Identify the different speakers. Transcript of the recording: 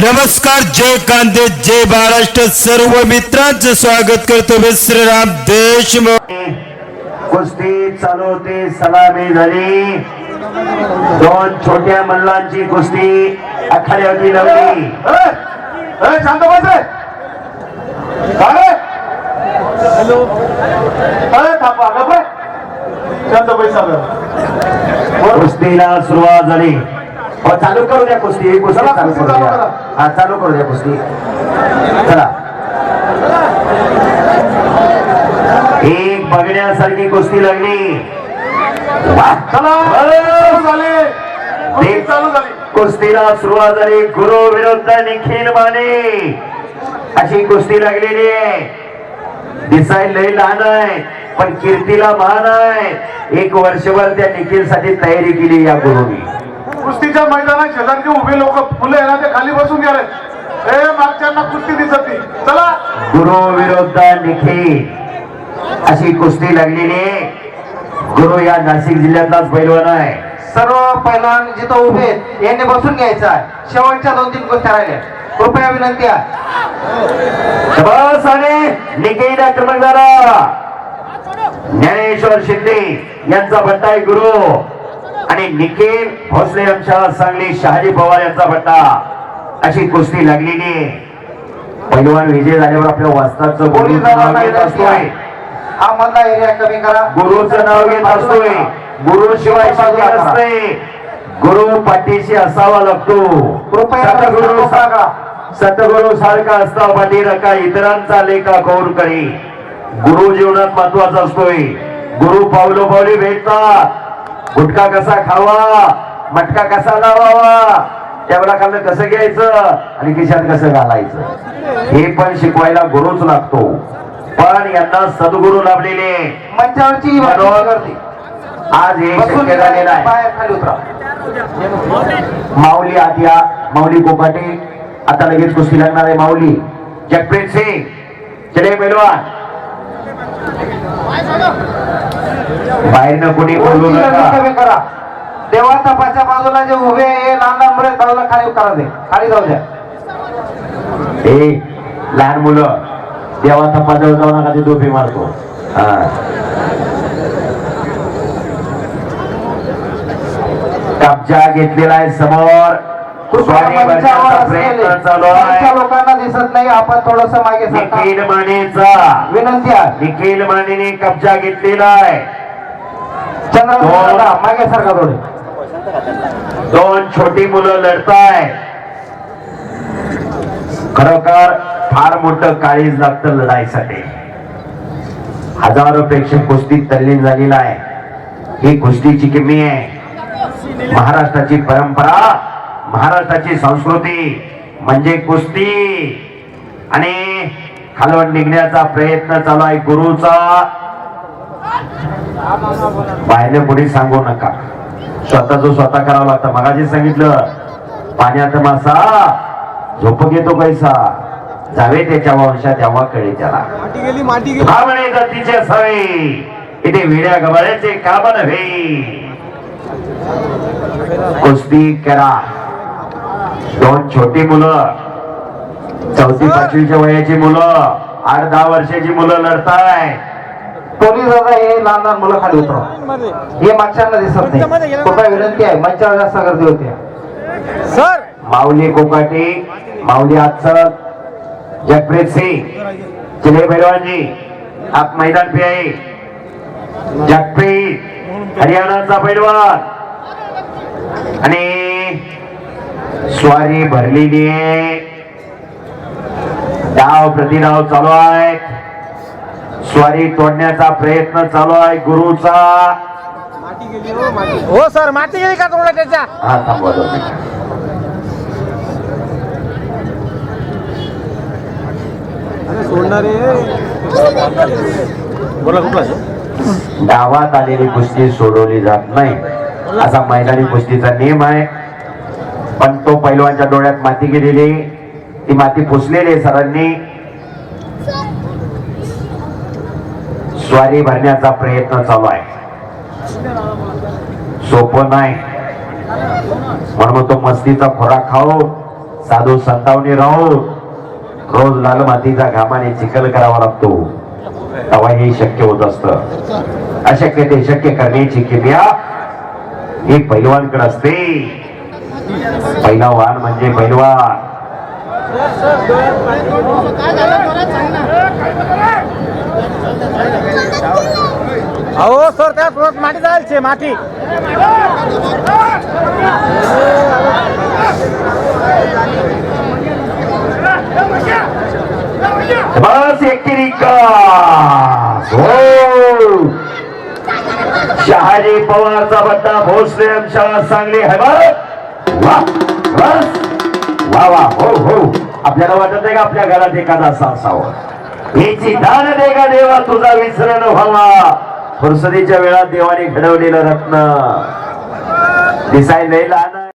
Speaker 1: नमस्कार जय कांदे जय महाराष्ट्र. सर्व मित्रांचं स्वागत करतो मी श्रीराम देशमुख
Speaker 2: कुस्ती चालू होती सलामी झाली. दोन छोट्या मल्लांची कुस्ती
Speaker 3: शांत बस रे. काय अरे थांबा गप्प रे. शांत पैसा
Speaker 2: कुस्तीला सुरुवात झाली. चालू करू द्या कुस्ती ही कुस्ती
Speaker 3: चला,
Speaker 2: करू. द्या. हा चालू करू द्या कुस्ती. चला. एक बघण्यासारखी कुस्ती लागली. कुस्तीला सुरुवात झाली. गुरु विरुद्ध निखिल माने. अशी कुस्ती लागलेली आहे. दिसाय लय लहान आहे पण कीर्तीला महान आहे. एक वर्षभर त्या निखिलसाठी तयारी केली या गुरुनी.
Speaker 3: कुस्तीच्या मैदानात शेजारचे उभे लोक फुले आहे ना ते खाली बसून गेले. ए मागच्यांना कुस्ती दिसत नाही. चला.
Speaker 2: गुरु विरुद्ध निखिल. अशी कुस्ती लागलेली आहे. गुरु या नाशिक जिल्ह्यातलाच पैलवान आहे.
Speaker 4: सर्व पैलवान जिथं उभे यांनी बसून घ्यायचं आहे. शेवटच्या दोन तीन गोष्टी राहिल्या कृपया विनंती आहे.
Speaker 2: बस आणि निखिल आक्रमक झाला ज्ञानेश्वर शिंदे यांचा आहे गुरु. आणि निखिल भोसले यांच्या सांगली शहाजी पवार यांचा भट्टा अशी कुस्ती लागलेली आहे. पैलवान विजय झाल्यावर आपल्या
Speaker 4: आहे. हा मधला एरिया कमी करा.
Speaker 2: गुरुचं नाव घेत असतोय. गुरु शिवाय गुरु पाठीशी असावा लागतो.
Speaker 4: कृपया.
Speaker 2: सतगुरु सारखा असता पाठी रका इतरांचा लेखा कौर करी. गुरु जीवनात महत्त्वाचा असतोय. गुरु पावलो पावली भेटतात. गुटखा कसा खावा? मटका कसा लावावा? त्यावेळेला खाल्लं कसं घ्यायचं? आणि खिशात कसं घालायचं? हे पण शिकवायला गुरुच लागतो. पण यांना सद्गुरू लाभलेले.
Speaker 4: मंचावरची
Speaker 2: आज हे शक्य झालेलं आहे. माऊली आद्या माऊली कोकाटे आता लगेच कुस्ती लागणार आहे माऊली. जगप्रीत सिंग. चले पैलवान बाहेरनं कोणी बोलू नका
Speaker 4: कमी करा. देवा तपाच्या बाजूला जे उभे आहे लहान लहान मुलं बाजूला खाली करा दे खाली जाऊ द्या.
Speaker 2: हे लहान मुलं देवा तपाजवळ जाऊ नका ते डोबी मारतो. हा. कब्जा घेतलेला आहे समोर. स्वारी
Speaker 4: मंचावर
Speaker 2: भरण्याचा
Speaker 4: असलेले.
Speaker 2: प्रयत्न चालू
Speaker 4: वरच्या
Speaker 2: आहे
Speaker 4: लोकांना दिसत नाही आपण थोडस मागे सरका.
Speaker 2: निखिल मानेचा.
Speaker 4: विनंती आहे.
Speaker 2: निखिल मानेने कब्जा घेतलेला आहे.
Speaker 4: मागे सरका थोडे.
Speaker 2: दोन छोटी मुलं लढताय. खरोखर फार मोठं काळीज लागतं लढाईसाठी. हजारो प्रेक्षक कुस्तीत तल्लीन झालेला आहे. ही कुस्तीची किमी आहे. महाराष्ट्राची परंपरा महाराष्ट्राची संस्कृती म्हणजे कुस्ती. आणि खालवण निघण्याचा प्रयत्न चालू आहे गुरुचा. बाहेर कोणी सांगू नका. स्वतःच स्वतः करावं लागतं. मगाशी सांगितलं पाण्यात मासा झोप घेतो कैसा जावे त्याच्या वंशा तेव्हा कळे त्याला. जातीचे असावे. इथे विड्या गबाळ्याचे काम नव्हे कुस्ती करा. दोन छोटी मुलं चौथी पाचवीच्या वयाची मुलं आठ दहा वर्षाची मुलं लढताय.
Speaker 4: पोलीस दादा हे लहान लहान मुलं खाली उतरा. हे मागच्यांना दिसत नाही. कृपया विनंती आहे मंचावर जास्त गर्दी होती.
Speaker 2: माऊली कोकाटे माऊली आजचं जगप्रीत सिंग चिले भैरवानजी आप मैदान पे आहे जगप्रीत हरियाणाचा पैलवान. आणि स्वारी भरलेली आहे. डाव प्रतिडाव चालू आहे. स्वारी तोडण्याचा प्रयत्न चालू आहे गुरुचा.
Speaker 5: हो सर माती गेली का तुम्हाला त्याच्या?
Speaker 2: हा थांबवा दोन मिनिटं.
Speaker 5: बोला कुठला
Speaker 2: गावात आलेली कुस्ती सोडवली जात नाही. असा मैदानी कुस्तीचा नियम आहे. पण तो पैलवानच्या डोळ्यात माती गेलेली ती माती पुसलेली सरांनी. स्वारी भरण्याचा प्रयत्न चालू आहे. सोपं नाही. म्हणून तो मस्तीचा खोराक खाऊ साधू संतावणी राहू. रोज लाल मातीचा घामाने चिखल करावा लागतो. तेव्हा हे शक्य होत असत. अशक्य ते शक्य करण्याची किमया ही पैलवानकडे असते. पहिला वाहन म्हणजे पैलवान
Speaker 5: अहो सर त्या थोडं माती जायचे माती
Speaker 2: बस हो. शहाजी पवारचा बट्टा भोसले शाळा सांगली है बघ. वा बस. वा वा हो हो. आपल्याला वाटत आहे का आपल्या घरात एखादा असा असावं दान दे का देवा तुझा विसरण व्हावा. फुरसदीच्या वेळात देवाने घडवलेलं रत्न. दिसायला लहान